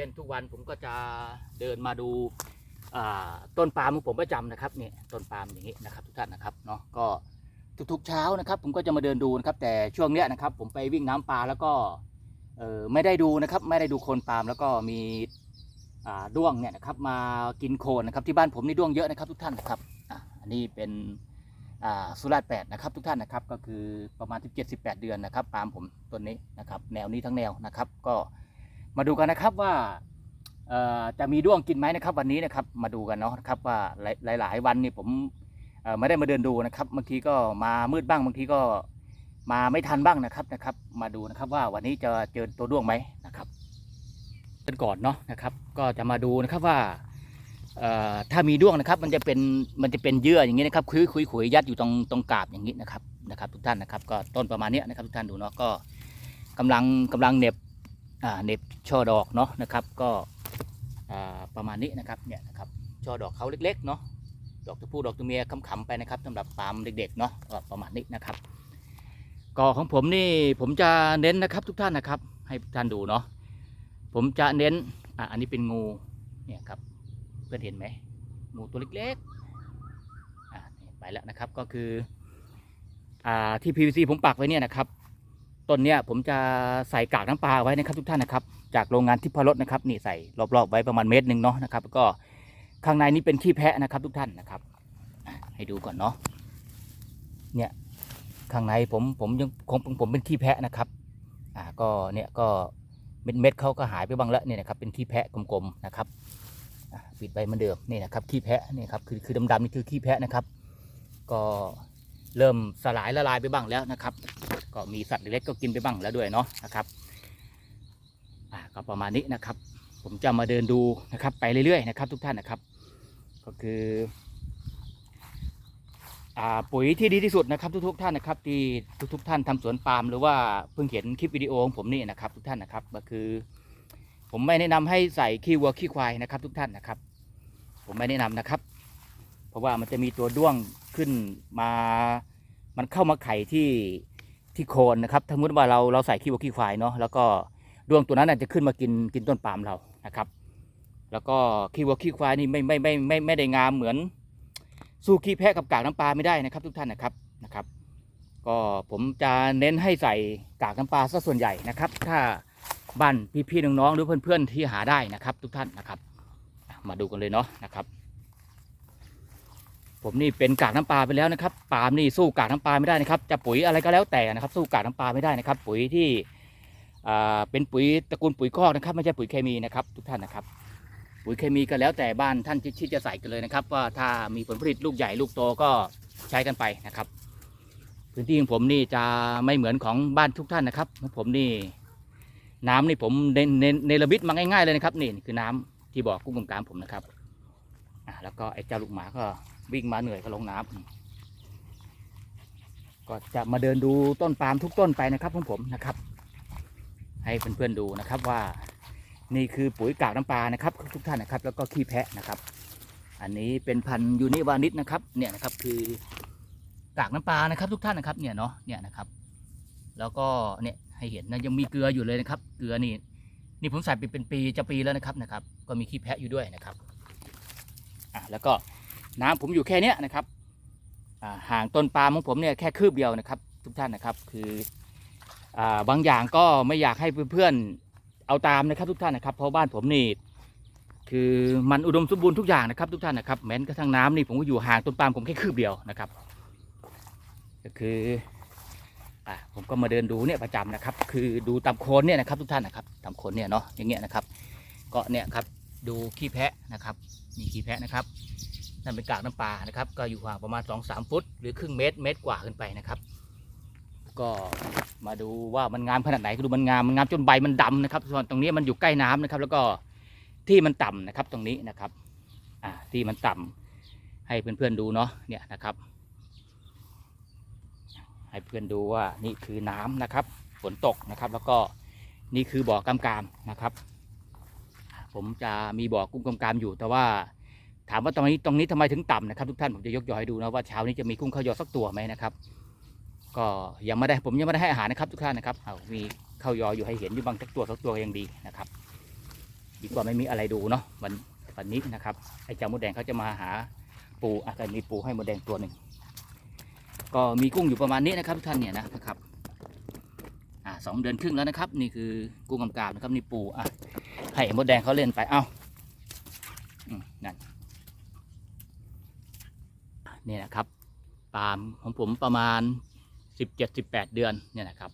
ช่นทุกวันผมก็จะเดินมาดูต้นปาล์มของผมประจำนะครับเนี่ยต้นปาล์มอย่างนี้นะครับ ทุกท่านนะครับเนาะก็ทุกๆเช้านะครับ ผมก็จะมาเดินดูนะครับ แต่ช่วงเนี้ยนะครับ ผมไปวิ่งน้ำปลาแล้วก็เออไม่ได้ดูนะครับ ไม่ได้ดูโคนปาล์มแล้วก็มีด้วงเนี่ยนะครับมากินโคนนะครับที่บ้านผมนี่ด้วงเยอะนะครับ ทุกท่านนะครับอันนี้เป็นสุราษฎร์แปดนะครับทุกท่านนะครับก็คือประมาณ 17 18 เดือนนะครับปาล์มผมต้นนี้นะครับแนวนี้ทั้งแนวนะครับก็ มาดูกันนะครับว่าจะมีด้วงกินไหมนะครับ วันนี้นะครับมาดูกันเนาะนะครับว่าหลาย ๆ วันนี่ผมไม่ได้มาเดินดูนะครับบางทีก็มามืดบ้างบางทีก็มาไม่ทันบ้างนะครับนะครับ มาดูนะครับว่าวันนี้จะเจอตัวด้วงไหมนะครับกันก่อนเนาะนะครับ ก็จะมาดูนะครับว่าถ้ามีด้วงนะครับ มันจะเป็นมันจะเป็นเยื่ออย่างนี้นะครับคุยคุยคุยยัดอยู่ตรงตรงกาบอย่างนี้นะครับนะครับ ทุกท่านนะครับ ก็ต้นประมาณนี้นะครับ ทุกท่านดูเนาะก็กำลังกำลังเน็บ เน็บช่อดอกเนาะนะครับก็อ่าประมาณนี้นะครับเนี่ยนะครับช่อดอกเขาเล็กๆเนาะดอกตัวผู้ดอกตัวเมียขำๆไปนะครับสำหรับปามเด็กๆเนาะก็ประมาณนี้นะครับก็ของผมนี่ผมจะเน้นนะครับทุกท่านนะครับ ให้ท่านดูเนาะผมจะเน้นอะอันนี้เป็นงูเนี่ยครับเพื่อนเห็นไหมงูตัวเล็กๆอะไปแล้วนะครับก็คืออ่าที่ PVC ผมปักไว้เนี่ยนะครับ ต้นเนี้ยผมจะใส่กากน้ำปลาไว้นะครับทุกท่านนะครับ จากโรงงานทิพรสนะครับนี่ใส่รอบๆไว้ประมาณเมตรหนึ่งเนาะนะครับแล้วก็ข้างในนี้เป็นขี้แพะนะครับทุกท่านนะครับ ให้ดูก่อนเนาะเนี่ยข้างในผมผมยังของผมเป็นขี้แพะนะครับอ่าก็เนี่ยก็เม็ดเม็ดเขาก็หายไปบ้างแล้วเนี่ยนะครับเป็นขี้แพะกลมๆนะครับปิดใบเหมือนเดิมนี่นะครับขี้แพะนี่ครับคือคือดำๆนี่คือขี้แพะนะครับ ก็ เริ่มสลายละลายไปบ้างแล้วนะครับ ก็มีสัตว์เล็กก็กินไปบ้างแล้วด้วยเนาะนะครับก็ประมาณนี้นะครับ ผมจะมาเดินดูนะครับ ไปเรื่อยๆนะครับ ทุกท่านนะครับ ก็คือปุ๋ยที่ดีที่สุดนะครับทุกๆท่านนะครับ ที่ทุกๆท่านทำสวนปาล์มหรือว่าเพิ่งเห็นคลิปวิดีโอของผมนี่นะครับ ทุกท่านนะครับก็คือ ผมไม่แนะนำให้ใส่ขี้วัวขี้ควายนะครับ ทุกท่านนะครับ ผมไม่แนะนำนะครับ เพราะว่ามันจะมีตัวด้วงขึ้นมา มันเข้ามาไข่ที่ที่โคนนะครับถ้าสมมติว่าเราเราใส่ขี้วัวขี้ควายเนาะแล้วก็ด้วงตัวนั้นอาจจะขึ้นมากินกินต้นปาล์มเรานะครับ แล้วก็ขี้วัวขี้ควายนี่ไม่ไม่ไม่ไม่ไม่ได้งามเหมือน สู้ขี้แพะกับกากน้ำปลาไม่ได้นะครับ ทุกท่านนะครับนะครับ ก็ผมจะเน้นให้ใส่กากน้ำปลาซะส่วนใหญ่นะครับ ถ้าบ้านพี่ๆน้องๆหรือเพื่อนๆที่หาได้นะครับ ทุกท่านนะครับ มาดูกันเลยเนาะนะครับ ผมนี่เป็นกากน้ำปลาไปแล้วนะครับปาล์มนี่สู้กากน้ำปลาไม่ได้นะครับจะปุ๋ยอะไรก็แล้วแต่นะครับ สู้กากน้ำปลาไม่ได้นะครับ ปุ๋ยที่เป็นปุ๋ยตระกูลปุ๋ยคอกนะครับไม่ใช่ปุ๋ยเคมีนะครับ ทุกท่านนะครับ ปุ๋ยเคมีก็แล้วแต่บ้านท่านที่จะใส่กันเลยนะครับ ว่าถ้ามีผลผลิตลูกใหญ่ลูกโตก็ใช้กันไปนะครับ พื้นที่ของผมนี่จะไม่เหมือนของบ้านทุกท่านนะครับผมนี่น้ำนี่ผมเนเนเนรมิตมาง่ายๆเลยนะครับนี่คือน้ำที่บอกุ้งกลางผมนะครับแล้วก็ไอ้เจ้าลูกหมาก็ วิ่งมาเหนื่อยก็ลงน้ำก็จะมาเดินดูต้นปาล์มทุกต้นไปนะครับของผมนะครับ ให้เพื่อนๆดูนะครับว่า นี่คือปุ๋ยกากน้ำปลานะครับ ทุกท่านนะครับ แล้วก็ขี้แพะนะครับ อันนี้เป็นพันยูนิวานิชนะครับ เนี่ยนะครับคือกากน้ำปลานะครับ ทุกท่านนะครับ เนี่ยเนาะเนี่ยนะครับ แล้วก็เนี่ยให้เห็นนะยังมีเกลืออยู่เลยนะครับ เกลือนี่นี่ผมใส่ไปเป็นปีจะปีแล้วนะครับนะครับ ก็มีขี้แพะอยู่ด้วยนะครับอะแล้วก็ น้ำผมอยู่แค่เนี้ยนะครับห่างต้นปาล์มของผมเนี่ยแค่คืบเดียวนะครับ ทุกท่านนะครับคืออบางอย่างก็ไม่อยากให้เพื่อนๆเอาตามนะครับทุกท่านนะครับ เพราะบ้านผมนี่คือมันอุดมสมบูรณ์ทุกอย่างนะครับทุกท่านนะครับแม้กระทั่งน้ำนี่ผมก็อยู่ห่างต้นปาล์มผมแค่คืบเดียวนะครับ ก็คืออะผมก็มาเดินดูเนี่ยประจำนะครับ คือดูตามโคนเนี่ยนะครับทุกท่านนะครับตามโคนเนี่ยเนาะอย่างเงี้ยนะครับ ก็เนี่ยครับดูขี้แพะนะครับนี่ขี้แพะนะครับ นั่นเป็นกากน้ำปลานะครับ ก็อยู่ห่างประมาณ2อสฟุต หรือครึ่งเมตรเมตรกว่าขึ้นไปนะครับ ก็มาดูว่ามันงามขนาดไหนก็ดูมันงามมันงามจนใบมันดำนะครับส่วนตรงนี้มันอยู่ใกล้น้ำนะครับ แล้วก็ที่มันต่ำนะครับตรงนี้นะครับอ่าที่มันต่ำให้เพื่อนๆดูเนาะเนี่ยนะครับ ให้เพื่อนดูว่านี่คือน้ำนะครับฝนตกนะครับ แล้วก็นี่คือบ่อกำกามนะครับ ผมจะมีบ่อกุ้งกำกามอยู่แต่ว่า ถามว่าตรงนี้ตรงนี้ทำไมถึงต่ำนะครับทุกท่านผมจะยกยอให้ดูนะว่าเช้านี้จะมีกุ้งข้าวยอสักตัวไหมนะครับ ก็ยังไม่ได้ผมยังไม่ได้ให้อาหารนะครับ ทุกท่านนะครับเอามีข้าวยออยู่ให้เห็นอยู่บางสักตัวสักตัวยังดีนะครับดีกว่าไม่มีอะไรดูเนาะวันวันนี้นะครับไอ้เจ้ามดแดงเขาจะมาหาปูอาจจะมีปูให้มดแดงตัวหนึ่งก็มีกุ้งอยู่ประมาณนี้นะครับทุกท่านเนี่ยนะครับอ่าสองเดือนครึ่งแล้วนะครับ นี่คือกุ้งกำกาบนะครับนี่ปูอะให้มดแดงเขาเล่นไปเอ้านั่ นนี่ยนะครับปาล์มของผมประมาณสิบเจ็ดสิบแปดเดือนเนี่ยนะครับ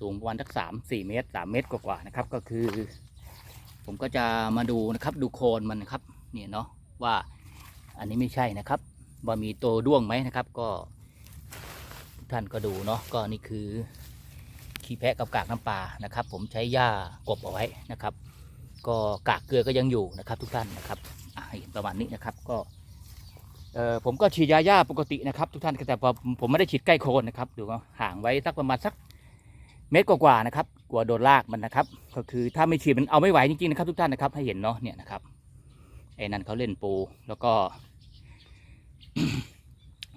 สูงประมาณสักสามสี่เมตรสามเมตรกว่าๆนะครับ ก็คือ ผมก็จะมาดูนะครับ ดูโคนมันนะครับเนี่ยเนาะว่าอันนี้ไม่ใช่นะครับว่ามีตัวด้วงไหมนะครับ ก็ท่านก็ดูเนาะก็นี่คือขี้แพะกับกากน้ำปลานะครับ ผมใช้หญ้ากบเอาไว้นะครับ ก็กากเกลือก็ยังอยู่นะครับ ทุกท่านนะครับอะเห็นประมาณนี้นะครับก็ เออผมก็ฉีดยาหญ้าปกตินะครับ ทุกท่านแต่พอผมไม่ได้ฉีดใกล้โคนนะครับดูว่าห่างไว้สักประมาณสักเมตรกว่าๆนะครับกลัวโดนลากมันนะครับ ก็คือถ้าไม่ฉีดมันเอาไม่ไหวจริงๆนะครับ ทุกท่านนะครับให้เห็นเนาะเนี่ยนะครับไอ้นั่นเขาเล่นปูแล้วก็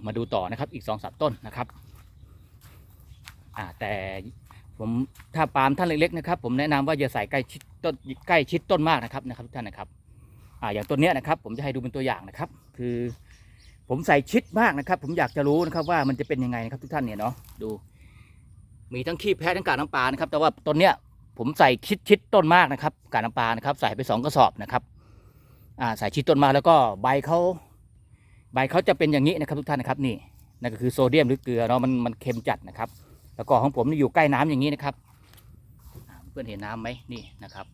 มาดูต่อนะครับ อีกสองสามต้นนะครับ อ่าแต่ผมถ้าปาล์มท่านเล็กๆนะครับ ผมแนะนำว่าอย่าใส่ใกล้ชิดต้นใกล้ชิดต้นมากนะครับนะครับ ทุกท่านนะครับ อ่าอย่างต้นเนี้ยนะครับ ผมจะให้ดูเป็นตัวอย่างนะครับ คือ ผมใส่ชิดมากนะครับ ผมอยากจะรู้นะครับว่ามันจะเป็นยังไงนะครับทุกท่านเนี่ยเนาะดู มีทั้งขี้แพะทั้งกากน้ำปลานะครับ แต่ว่าต้นเนี้ยผมใส่ชิดชิดต้นมากนะครับ กากน้ำปลานะครับ ใส่ไปสองกระสอบนะครับอ่าใส่ชิดต้นมาแล้วก็ใบเขาใบเขาจะเป็นอย่างนี้นะครับทุกท่านนะครับนี่นั่นก็คือโซเดียมหรือเกลือเนาะมันมันเค็มจัดนะครับ แล้วก็ของผมนี่อยู่ใกล้น้ำอย่างนี้นะครับเพื่อนเห็นน้ำไหมนี่นะครับ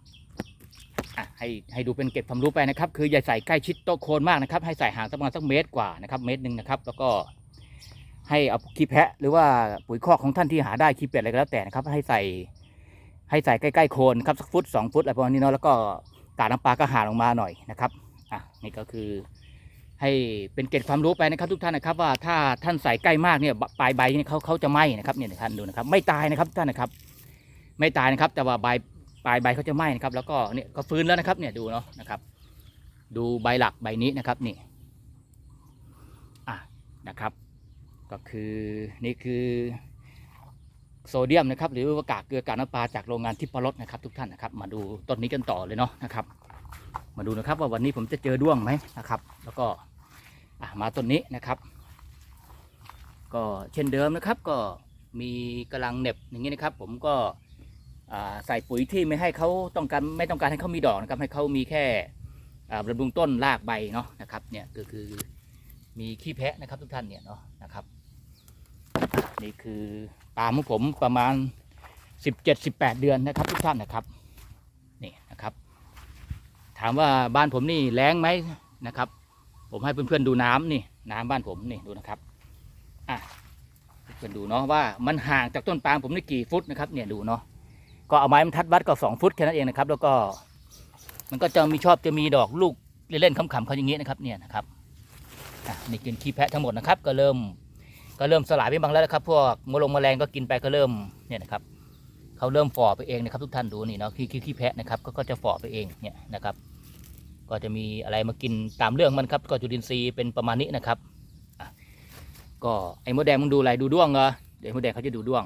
ให้ให้ดูเป็นเก็บความรู้ไปนะครับ คืออย่าใส่ใกล้ชิดโต๊ะโคนมากนะครับ ให้ใส่ห่างสักประมาณสักเมตรกว่านะครับ เมตรหนึ่งนะครับ แล้วก็ให้เอาขี้แพะหรือว่าปุ๋ยคอกของท่านที่หาได้ขี้เป็ดอะไรก็แล้วแต่นะครับ ให้ใส่ให้ใส่ใกล้ๆโคนครับสักฟุตสองฟุตอะไรประมาณนี้เนาะแล้วก็กากน้ำปลาก็หาลงมาหน่อยนะครับอะนี่ก็คือให้เป็นเกร็ดความรู้ไปนะครับทุกท่านนะครับว่าถ้าท่านใส่ใกล้มากเนี่ยปลายใบเนี่ยเขาเขาจะไหม้นะครับเนี่ยท่านดูนะครับ ไม่ตายนะครับท่านนะครับ ไม่ตายนะครับ แต่ว่าใบ ปลายใบเขาจะไหม้นะครับ แล้วก็เนี่ยก็ฟื้นแล้วนะครับ เนี่ยดูเนาะนะครับ ดูใบหลักใบนี้นะครับนี่อะนะครับ ก็คือนี่คือโซเดียมนะครับหรือว่ากากเกลือกากน้ำปลาจากโรงงานทิพรสนะครับทุกท่านนะครับ มาดูต้นนี้กันต่อเลยเนาะนะครับ มาดูนะครับว่าวันนี้ผมจะเจอด้วงไหมนะครับ แล้วก็อะมาต้นนี้นะครับ ก็เช่นเดิมนะครับก็มีกำลังเน็บอย่างนี้นะครับ ผมก็ ใส่ปุ๋ยที่ไม่ให้เขาต้องการไม่ต้องการให้เขามีดอกนะครับ ให้เขามีแค่บำรุงต้นรากใบเนาะนะครับเนี่ยก็คือมีขี้แพะนะครับทุกท่านเนี่ยเนาะนะครับ นี่คือปาล์มของผมประมาณ 17-18 เดือนนะครับทุกท่านนะครับนี่นะครับ ถามว่าบ้านผมนี่แรงไหมนะครับ ผมให้เพื่อนๆดูน้ำนี่น้ำบ้านผมนี่ดูนะครับอะเพื่อนๆดูเนาะว่ามันห่างจากต้นปาล์มผมนี่กี่ฟุตนะครับเนี่ยดูเนาะ ก็เอาไม้บรรทัดวัดก็สองฟุตแค่นั้นเองนะครับ แล้วก็มันก็จะมีชอบจะมีดอกลูกเล่นๆขำๆเขาอย่างนี้นะครับเนี่ยนะครับนี่กินขี้แพะทั้งหมดนะครับ ก็เริ่มก็เริ่มสลายไปบ้างแล้วนะครับ พวกมลงแมลงก็กินไปก็เริ่มเนี่ยนะครับเขาเริ่มฝ่อไปเองนะครับ ทุกท่านดูนี่เนาะขี้ขี้ขี้แพะนะครับก็จะฝ่อไปเองเนี่ยนะครับ ก็จะมีอะไรมากินตามเรื่องมันครับ ก็จุลินทรีย์เป็นประมาณนี้นะครับก็ไอ้มดแดงมึงดูอะไรดูด้วงเหรอเดี๋ยวมดแดงเขาจะดูด้วง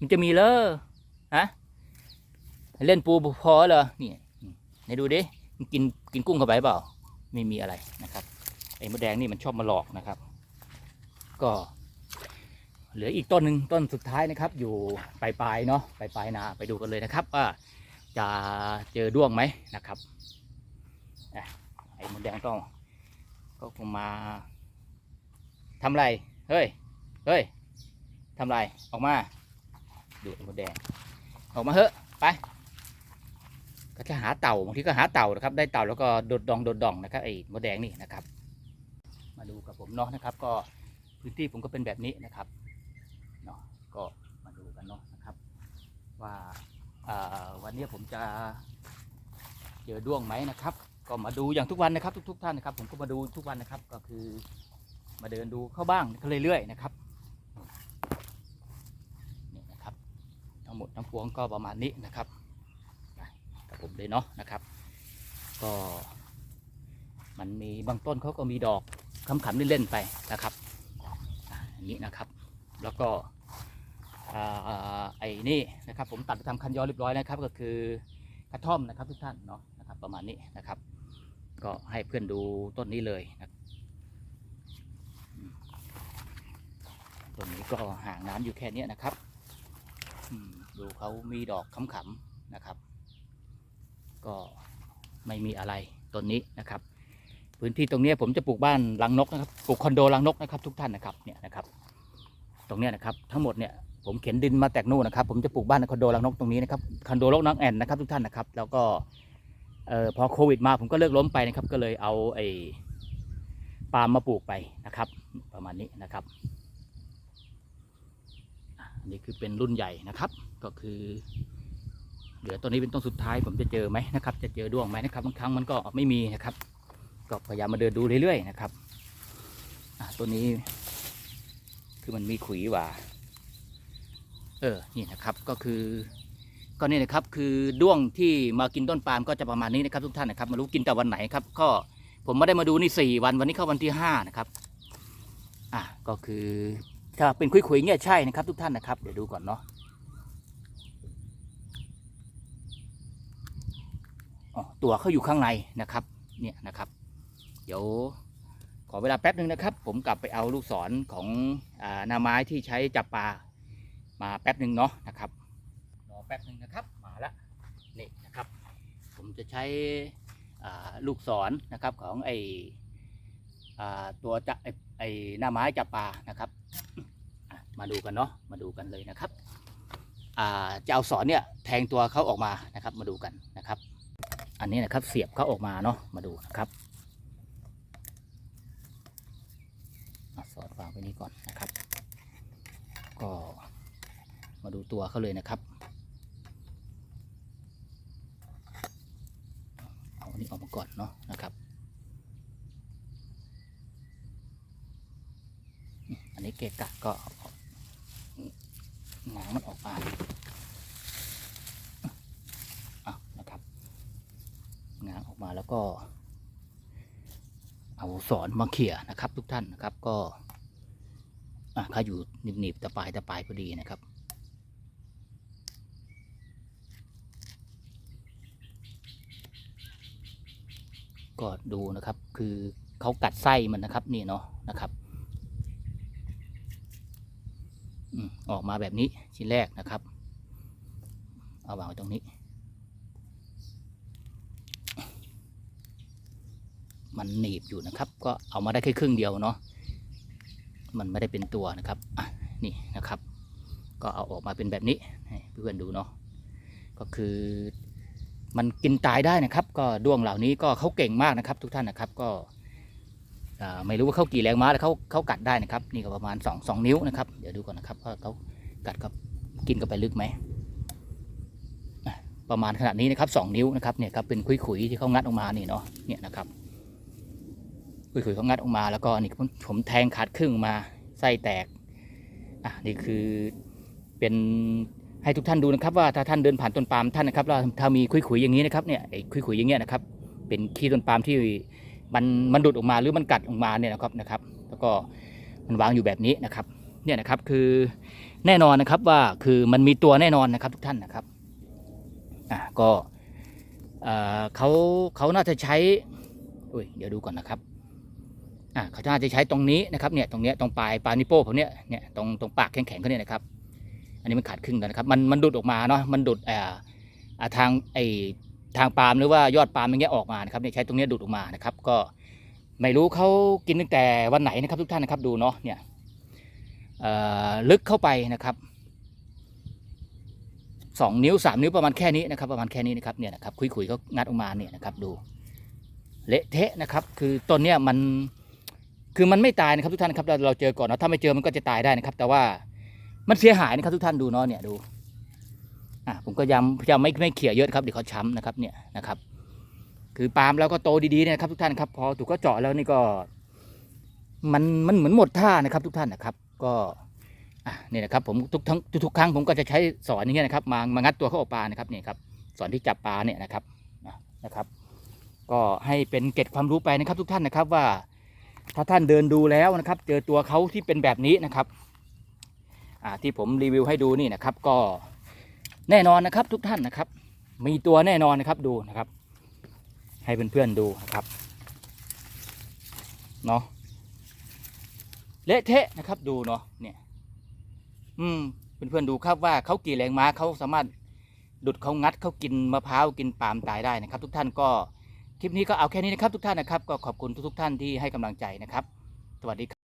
มันจะมีเลยฮะ เล่นปูพอเหรอนี่ไหนดูดิมันกินกินกุ้งเข้าไปเปล่า ไม่มีอะไรนะครับไอ้มดแดงนี่มันชอบมาหลอกนะครับ ก็ เหลืออีกต้นหนึ่งต้นสุดท้ายนะครับ อยู่ปลายปลายๆเนาะปลายปลายๆนาไปดูกันเลยนะครับ ว่าจะเจอด้วงไหมนะครับไอ้มดแดงต้องก็คงมาทำไรเฮ้ยเฮ้ยทำไรออกมาดูไอ้มดแดงออกมาเถอะไป ก็จะหาเต่าบางทีก็หาเต่านะครับ ได้เต่าแล้วก็โดดดองโดดดองนะครับไอ้มดแดงนี่นะครับ มาดูกับผมเนาะนะครับ ก็พื้นที่ผมก็เป็นแบบนี้นะครับเนาะก็มาดูกันเนาะนะครับ ว่าวันนี้ผมจะเจอด้วงไหมนะครับ ก็มาดูอย่างทุกวันนะครับ ทุก ๆ ท่านนะครับ ผมก็มาดูทุกวันนะครับก็คือมาเดินดูเข้าบ้างเรื่อยๆนะครับนี่นะครับ ทั้งหมดทั้งปวงก็ประมาณนี้นะครับ ผมเลยเนาะนะครับ ก็มันมีบางต้นเขาก็มีดอกขำๆเล่นๆไปนะครับอย่างนี้นะครับ แล้วก็ไอ้นี่นะครับ ผมตัดไปทำคันยอเรียบร้อยแล้วครับ ก็คือกระท่อมนะครับทุกท่านเนาะนะครับ ประมาณนี้นะครับ ก็ให้เพื่อนดูต้นนี้เลยนะต้นนี้ก็ห่างน้ำอยู่แค่นี้นะครับดูเขามีดอกขำๆนะครับ ก็ไม่มีอะไรต้นนี้นะครับ พื้นที่ตรงนี้ผมจะปลูกบ้านรังนกนะครับปลูกคอนโดรังนกนะครับทุกท่านนะครับเนี่ยนะครับ ตรงนี้นะครับทั้งหมดเนี่ยผมเข็นดินมาแตกนู่นนะครับ ผมจะปลูกบ้านคอนโดรังนกตรงนี้นะครับคอนโดรังนกแอนนะครับทุกท่านนะครับ แล้วก็เอ่อพอโควิดมาผมก็เลิกล้มไปนะครับ ก็เลยเอาไอ้ปาล์มมาปลูกไปนะครับ ประมาณนี้นะครับอันนี้คือเป็นรุ่นใหญ่นะครับ ก็คือ เดี๋ยวต้นนี้เป็นต้นสุดท้ายผมจะเจอไหมนะครับ จะเจอด้วงไหมนะครับบางครั้งมันก็ไม่มีนะครับ ก็พยายามมาเดินดูเรื่อยๆนะครับตัวนี้ คือมันมีขุยหว่าเออนี่นะครับก็คือก็นี่นะครับคือด้วงที่มากินต้นปาล์มก็จะประมาณนี้นะครับทุกท่านนะครับมารู้กินแต่วันไหนครับ ก็ผมไม่ได้มาดูนี่สี่วันวันนี้เข้าวันที่ห้านะครับอะก็คือถ้าเป็นคุยๆเงี้ยใช่นะครับทุกท่านนะครับ เดี๋ยวดูก่อนเนาะ อ๋อ ตัวเขาอยู่ข้างในนะครับเนี่ยนะครับ เดี๋ยวขอเวลาแป๊บหนึ่งนะครับ ผมกลับไปเอาลูกศรของอาหนาไม้ที่ใช้จับปลามาแป๊บหนึ่งเนาะนะครับรอแป๊บหนึ่งนะครับมาละนี่นะครับ ผมจะใช้ลูกศรนะครับของไอตัวจะไอหน้าไม้จับปลานะครับ มาดูกันเนาะมาดูกันเลยนะครับจะเอาศรเนี่ยแทงตัวเขาออกมานะครับมาดูกันนะครับ อันนี้นะครับเสียบเขาออกมาเนาะมาดูนะครับสอดวางไว้นี้ก่อนนะครับ ก็มาดูตัวเขาเลยนะครับเอาอันนี้ออกมาก่อนเนาะนะครับ อันนี้เกะกะก็เอาออกหนังมันออกมาอะนะครับงางออกมาแล้วก็ เอาสอนมาเขี่ยนะครับ ทุกท่านนะครับก็อะเขาอยู่หนีบๆตะปลายตะปลายพอดีนะครับก็ดูนะครับคือเขากัดไส้มันนะครับนี่เนาะนะครับออกมาแบบนี้ชิ้นแรกนะครับ เอาวางไว้ตรงนี้ มันหนีบอยู่นะครับ ก็เอามาได้แค่ครึ่งเดียวเนาะมันไม่ได้เป็นตัวนะครับอะนี่นะครับ ก็เอาออกมาเป็นแบบนี้ให้เพื่อนๆดูเนาะก็คือมันกินตายได้นะครับ ก็ด้วงเหล่านี้ก็เขาเก่งมากนะครับ ทุกท่านนะครับก็ไม่รู้ว่าเขากี่แรงม้าแต่เขาเขากัดได้นะครับ นี่ก็ประมาณ2 2นิ้วนะครับ เดี๋ยวดูก่อนนะครับว่าเขากัดกับกินกันไปลึกไหมประมาณขนาดนี้นะครับ2นิ้วนะครับเนี่ยครับเป็นขุยๆที่เขางัดออกมานี่เนาะเนี่ยนะครับ คุยๆเขางัดออกมาแล้วก็นี่ผมแทงขาดครึ่งมาไส้แตกอะนี่คือเป็นให้ทุกท่านดูนะครับว่าถ้าท่านเดินผ่านต้นปาล์มท่านนะครับแล้วถ้ามีคุยๆอย่างนี้นะครับเนี่ยคุยๆอย่างเงี้ยนะครับเป็นขี้ต้นปาล์มที่มันมันดุดออกมาหรือมันกัดออกมาเนี่ยนะครับนะครับ แล้วก็มันวางอยู่แบบนี้นะครับเนี่ยนะครับคือแน่นอนนะครับว่าคือมันมีตัวแน่นอนนะครับทุกท่านนะครับอะก็เอ่อเขาเขาน่าจะใช้อุ้ยเดี๋ยวดูก่อนนะครับ อ่าเขาน่าจะใช้ตรงนี้นะครับเนี่ยตรงเนี้ยตรงปลายปลายนิ้วโป้งผมเนี่ยเนี่ยตรงตรงปากแข็งๆเขาเนี่ยนะครับ อันนี้มันขาดครึ่งแล้วนะครับ มันมันดุดออกมาเนาะมันดุดอ่าอ่าทางไอทางปาล์มหรือว่ายอดปาล์มอย่างเงี้ยออกมานะครับเนี่ยใช้ตรงเนี้ยดุดออกมานะครับ ก็ไม่รู้เขากินตั้งแต่วันไหนนะครับ ทุกท่านนะครับดูเนาะเนี่ยเอ่อลึกเข้าไปนะครับสองนิ้วสามนิ้วประมาณแค่นี้นะครับ ประมาณแค่นี้นะครับเนี่ยนะครับคุยๆเขางัดออกมาเนี่ยนะครับดูเละเทะนะครับ คือต้นเนี้ยมัน คือมันไม่ตายนะครับทุกท่านครับเราเราเจอก่อนเนาะถ้าไม่เจอมันก็จะตายได้นะครับ แต่ว่ามันเสียหายนะครับทุกท่านดูเนาะเนี่ยดูอะผมก็ย้ำพยายามไม่ไม่เขี่ยเยอะครับเดี๋ยวเขาช้ำนะครับเนี่ยนะครับ คือปาล์มแล้วก็โตดีๆนะครับ ทุกท่านครับพอถูกก็เจาะแล้วนี่ก็ มันมันเหมือนหมดท่านะครับ ทุกท่านนะครับ ก็อะเนี่ยนะครับผมทุกทั้งทุกครั้งผมก็จะใช้สอนอย่างเงี้ยนะครับ มามางัดตัวเข้าออกปลานะครับเนี่ยครับสอนที่จับปลาเนี่ยนะครับนะนะครับ ก็ให้เป็นเกร็ดความรู้ไปนะครับ ทุกท่านนะครับว่า ถ้าท่านเดินดูแล้วนะครับ เจอตัวเขาที่เป็นแบบนี้นะครับที่ผมรีวิวให้ดูนี่นะครับ ก็แน่นอนนะครับทุกท่านนะครับ มีตัวแน่นอนนะครับดูนะครับ ให้เพื่อนๆดูนะครับเนาะเละเทะนะครับดูเนาะเนี่ย อืมเพื่อนๆดูครับว่าเขากี่แรงม้าเขาสามารถดุดเขางัดเขากินมะพร้าวกินปาล์มตายได้นะครับ ทุกท่านก็ คลิปนี้ก็เอาแค่นี้นะครับทุกท่านนะครับ ก็ขอบคุณทุกๆท่านที่ให้กำลังใจนะครับ สวัสดีครับ